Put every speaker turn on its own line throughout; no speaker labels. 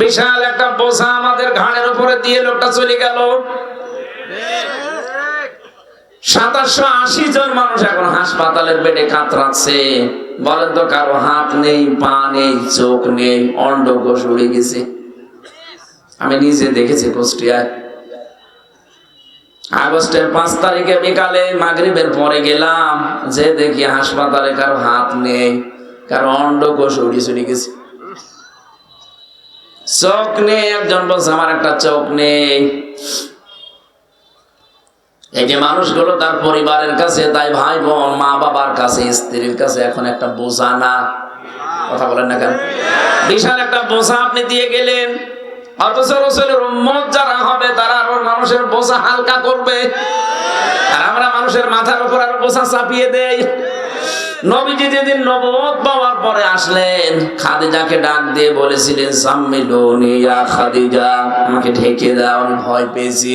বিশাল একটা বোঝা আমাদের ঘাড়ের উপরে দিয়ে লোকটা চলে গেল। সাতাশশো আশি জন মানুষ এখন হাসপাতালের বেডে কাতরাচ্ছে বলেন তো কারও হাত নেই, পা নেই, চোখ নেই অন্ডকোষ উড়ে গেছে। আমি নিজে দেখেছি কুষ্টিয়ায়। আগস্টের পাঁচ তারিখে বিকালে মাগরিবের পরে গেলাম, যে দেখি হাসপাতালে কারও হাত নেই, কারও অন্ডকোষ উড়ি চুড়ি গেছে। চোখ নেই, একজন বলছে, আমার একটা চোখ নেই। এই যে মানুষগুলো তার পরিবারের কাছে, তাই ভাই বোন, মা বাবার কাছে, স্ত্রীর কাছে এখন একটা বোঝা না। কথা বলেন না কেন? বিশাল একটা বোঝা আপনি দিয়ে গেলেন। অথচ রসুলের উম্মত যারা হবে, তারা আরও মানুষের বোঝা হালকা করবে। আর আমরা মানুষের মাথার উপর আরও বোঝা চাপিয়ে দেই। নবীজি যেদিন নবত পাওয়ার পরে আসলেন, খাদিজাকে ডাক দিয়ে বলেছিলেন, সাম্মিলুনি খাদিজা, আমাকে ঢেকে দাও, আমি ভয় পেয়েছি।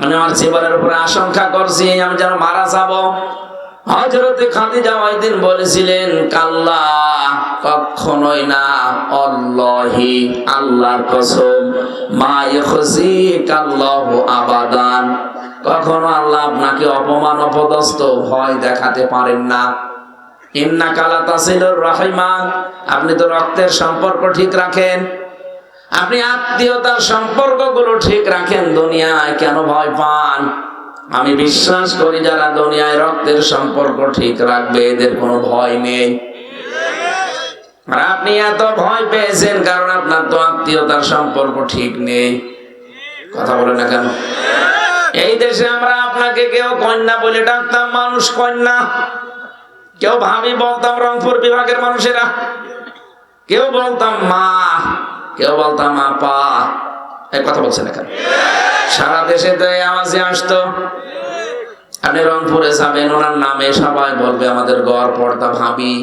আমি আমার জীবনের উপরে আশঙ্কা করছি, আমি যেন মারা যাব। হজরতে খাদিজা ওই দিন বলেছিলেন, কাল্লা, কখনোই না, অল্লাহি, আল্লাহর কসম, মা ইখজি কাল্লাহু আবাদান। কখনো আল্লাহ আপনাকে অপমান, অপদস্থ, ভয় দেখাতে পারেন না। ইন্না কালা তাসিলুর আপনি তো রক্তের সম্পর্ক ঠিক রাখেন। আপনি আত্মীয়তার সম্পর্কগুলো ঠিক রাখেন দুনিয়ায়, কেন ভয় পান? আমি বিশ্বাস করি যারা দুনিয়ায় রক্তের সম্পর্ক ঠিক রাখবে, এদের কোনো ভয় নেই। আর আপনি এত ভয় পেয়েছেন কারণ আপনার তো আত্মীয়তার সম্পর্ক ঠিক নেই। কথা বলে না কেন? এই দেশে আমরা আপনাকে কেউ কন্যা বলে ডাকতাম, মানুষ কন্যা। কেউ ভাবি বলতাম রংপুর বিভাগের মানুষেরা। কেউ বলতাম মা, কেউ বলতাম আপা। এই কথা বলছেন এখানে সারা দেশে তো এই আওয়াজে আসতো। আপনি রংপুরে যাবেন, ওনার নামে সবাই বলবে, আমাদের গড় পর্দা ভাবি।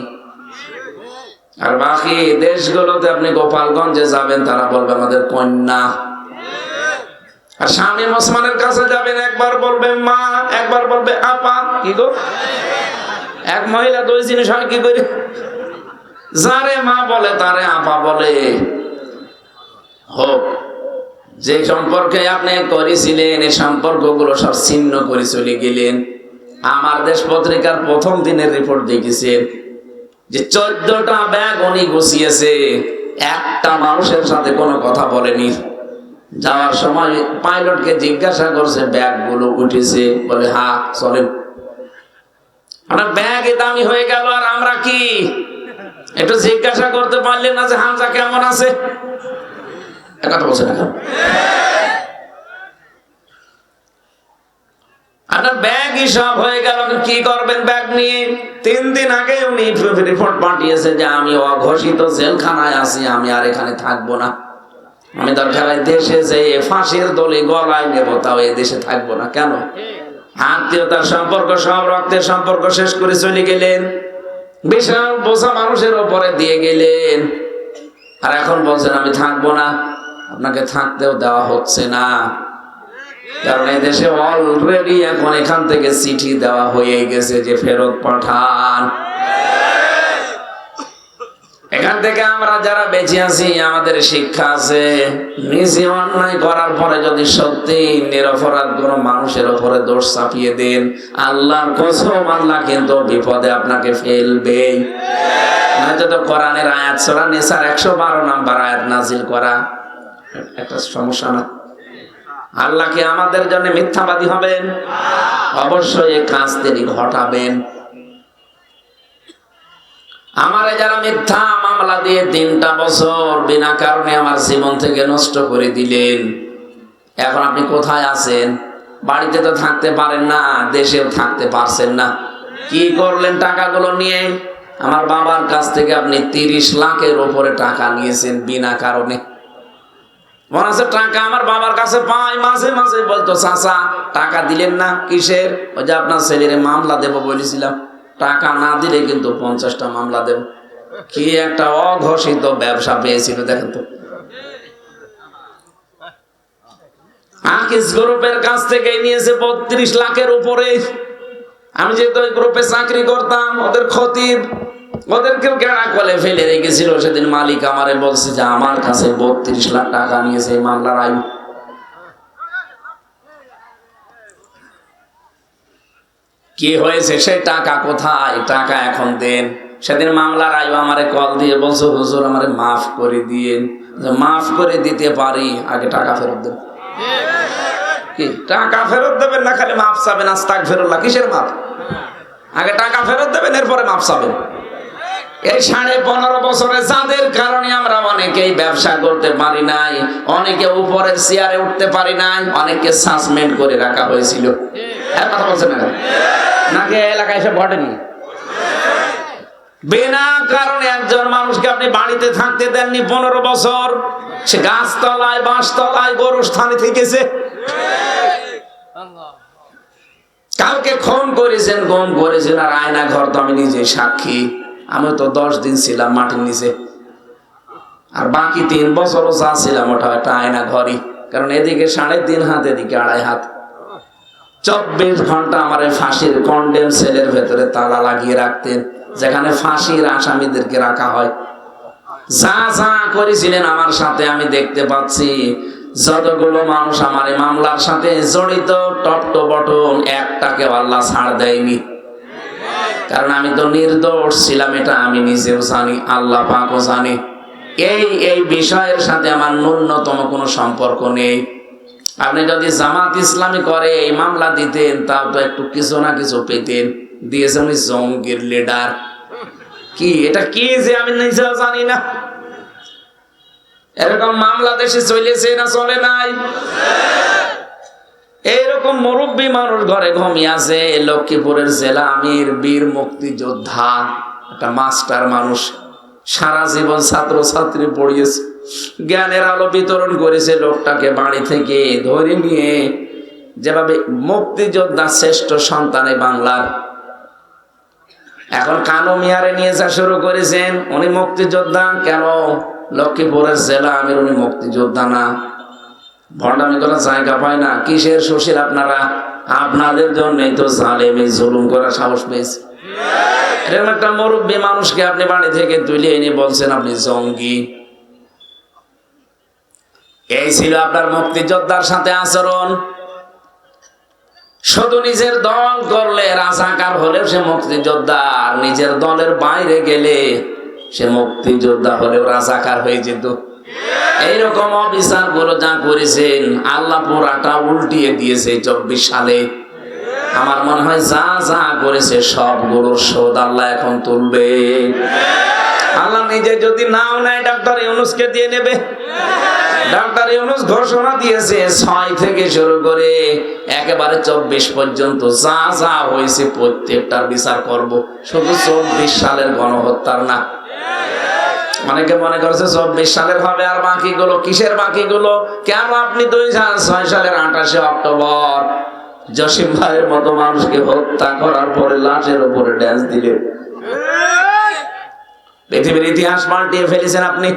আর বাকি দেশগুলোতে আপনি গোপালগঞ্জে যাবেন, তারা বলবে, আমাদের কন্যা। আর স্বামী ওসমানের কাছে যাবেন, একবার বলবে মা, একবার বলবে আপা। কি গো? এক মহিলা দুই জিনিস হয়, কি করে? যারে মা বলে, তারে আপা বলে। হোক, যে সম্পর্কে আপনি করেছিলেন, এই সম্পর্কগুলো সব ছিন্ন করে চলে গেলেন। আমার দেশ পত্রিকার প্রথম দিনের রিপোর্ট দেখেছেন যে চোদ্দটা ব্যাগ উনি গুছিয়েছে, একটা মানুষের সাথে কোনো কথা বলেনি। যাওয়ার সময় পাইলটকে জিজ্ঞাসা করছে ব্যাগগুলো উঠেছে? বলে হা চলেন। আপনার ব্যাগ দামি হয়ে গেল, আর আমরা কি? একটু জিজ্ঞাসা করতে পারলেন না যে হামজা কেমন আছে? এ বলছে না আপনার ব্যাগ হিসাব হয়ে গেল কি করবেন ব্যাগ নিয়ে? তিন দিন আগে উনি রিপোর্ট পাঠিয়েছে যে আমি অঘোষিত জেলখানায় আছি, আমি আর এখানে থাকব না। আমি দরকার দেশে যে ফাঁসির দলে গলায় নেব, তাও এই দেশে থাকব না। কেন? আত্মীয়তার সম্পর্ক, সব রক্তের সম্পর্ক শেষ করে চলে গেলেন। বিশাল বোঝা মানুষের ওপরে দিয়ে গেলেন। আর এখন বলছেন, আমি থাকব না। আপনাকে থাকতেও দেওয়া হচ্ছে না। কারণ এই দেশে অলরেডি এখন এখান থেকে চিঠি দেওয়া হয়ে গেছে যে ফেরত পাঠান। এখান থেকে আমরা যারা বেঁচে আছি, আমাদের শিক্ষা আছে। নিজে অন্যায় করার পরে যদি সত্যি নিরপরাধ কোন মানুষের ওপরে দোষ চাপিয়ে দেন, আল্লাহর কসম, আল্লাহ কিন্তু বিপদে আপনাকে ফেলবে। নয়তো তো কোরআনের আয়াত, সরা নেশার একশো বারো নাম্বার আয়াত নাজিল করা। একটা সমস্যা না? আল্লাহ কি আমাদের জন্য মিথ্যাবাদী হবেন? অবশ্যই কাজ তিনি ঘটাবেন। আমারে যারা মিথ্যা মামলা দিয়ে তিনটা বছর বিনা কারণে আমার জীবন থেকে নষ্ট করে দিলেন। এখন আপনি কোথায় আছেন? বাড়িতে তো থাকতে পারেন না, দেশেও থাকতে পারছেন না। কি করলেন টাকাগুলো নিয়ে? আমার বাবার কাছ থেকে আপনি তিরিশ লাখের ওপরে টাকা নিয়েছেন বিনা কারণে। মনে টাকা আমার বাবার কাছে পাই, মাঝে মাঝে বলতো, চাচা, টাকা দিলেন না কিসের? ওই যে আপনার ছেলের মামলা দেব বলেছিলাম। টাকা না দিলে কিন্তু পঞ্চাশটা মামলা দেব। কি একটা অঘোষিত ব্যবসা পেয়েছিল, দেখেন তো। আকিস গ্রুপের কাছ থেকে নিয়েছে বত্রিশ লাখের উপরে। আমি যেহেতু ওই গ্রুপে চাকরি করতাম, ওদের খতিব, ওদেরকেও কেনা কলে ফেলে রেখেছিল। সেদিন মালিক আমারে বলছে যে, আমার কাছে বত্রিশ লাখ টাকা নিয়েছে মামলার আয়ু কি হয়েছে? সে টাকা কোথায়? টাকা এখন দেন। সেদিন মামলার আয়ু আমারে কল দিয়ে বলছো, হুজুর, আমারে মাফ করে দিয়েন। মাফ করে দিতে পারি, আগে টাকা ফেরত দেন। কি? টাকা ফেরত দেবেন না, খালি মাফ চাবেন ফেরত কিসের মাফ? আগে টাকা ফেরত দেবেন, এরপরে মাপ চাবেন। এই সাড়ে পনেরো বছরে যাদের কারণে আমরা অনেকেই ব্যবসা করতে পারি নাই, অনেকে উপরের চেয়ারে উঠতে পারি নাই, অনেককে সাসপেন্ড করে রাখা হয়েছিল। কথা বলছেন না নাকি এলাকায় এসে ঘটেনি বিনা কারণে একজন মানুষকে আপনি বাড়িতে থাকতে দেননি পনেরো বছর, সে গাছতলায়, বাঁশতলায় গরু স্থানে থেকেছে। কাউকে খুন করেছেন, গম করেছেন, আর আয়না ঘর তো আমি নিজে সাক্ষী। আমি তো দশ দিন ছিলাম মাটির নিচে। আর বাকি তিন বছরও যা ছিলাম ওটা একটা আয়না ঘরই। কারণ এদিকে সাড়ে তিন হাত, এদিকে আড়াই হাত। চব্বিশ ঘণ্টা আমার ফাঁসির কন্ডেম সেলের ভেতরে তালা লাগিয়ে রাখতেন, যেখানে ফাঁসির আসামিদেরকে রাখা হয়। যা যা করেছিলেন আমার সাথে আমি দেখতে পাচ্ছি। যতগুলো মানুষ আমার মামলার সাথে জড়িত টপ টু বটন একটাকে আল্লাহ ছাড় দেয়নি। কারণ আমি তো নির্দোষ ছিলাম, এটা আমি নিজেও জানি, আল্লাহ পাকও জানি। এই এই বিষয়ের সাথে আমার ন্যূনতম কোনো সম্পর্ক নেই। আপনি যদি জামাত ইসলামী করে, এই মামলা দিতেন, তাও তো একটু কিছু না কিছু পেতেন। দিয়েছে উনি জঙ্গির লিডার কি, এটা কি যে আমি নিজেও জানি না। এরকম মামলা দেশে চলেছে না চলে নাই? এইরকম মুরব্বী মানুষ ঘরে ঘুমিয়ে আছে লক্ষ্মীপুরের জেলা আমির, বীর মুক্তিযোদ্ধা, একটা মাস্টার মানুষ, সারা জীবন ছাত্র ছাত্রী পড়িয়েছে। জ্ঞানের আলো বিতরণ করেছে লোকটাকে বাড়ি থেকে ধরে নিয়ে। যেভাবে মুক্তিযোদ্ধা শ্রেষ্ঠ সন্তানে বাংলার। এখন কানো মিয়ারে নিয়ে যা শুরু করেছেন উনি মুক্তিযোদ্ধা। কেন? লক্ষ্মীপুরের জেলা আমির উনি মুক্তিযোদ্ধা না। ভণ্ডামি করার জায়গা পায় না। কিসের সুশীল আপনারা? আপনাদের জন্যই তো জালেমি জুলুম করার সাহস পেয়েছে। এরকম একটা মুরব্বী মানুষকে আপনি বাড়ি থেকে তুলে এনে বলছেন আপনি জঙ্গি। এই ছিল আপনার মুক্তিযোদ্ধার সাথে আচরণ। শুধু নিজের দল করলে রাজাকার হলেও সে মুক্তিযোদ্ধা আর নিজের দলের বাইরে গেলে সে মুক্তিযোদ্ধা হলেও রাজাকার হয়ে যেত। এইরকম অবিচারগুলো যা করেছেন, আল্লাহ পুরাটা উল্টিয়ে দিয়েছে চব্বিশ সালে। আমার মনে হয় যা যা করেছে সবগুলোর শোধ আল্লাহ এখন তুলবে। আল্লাহ নিজে যদি নাও নেয়, ডাক্তার ইউনুসকে দিয়ে নেবে। ডাক্তার ইউনুস ঘোষণা দিয়েছে, ছয় থেকে শুরু করে একেবারে চব্বিশ পর্যন্ত যা যা হয়েছে প্রত্যেকটার বিচার করব। শুধু চব্বিশ সালের গণহত্যার না। অনেকে মনে করছে চব্বিশ সালের হবে আর বাকিগুলো কিসের বাকিগুলো? কেন আপনি দুই ছয় সালের আঠাশে অক্টোবর? জসিম ভাইয়ের মতো মানুষকে হত্যা করার পরে লাশের উপরে ড্যান্স দিলেন। পৃথিবীর ইতিহাস পাল্টিয়ে ফেলেছেন আপনি।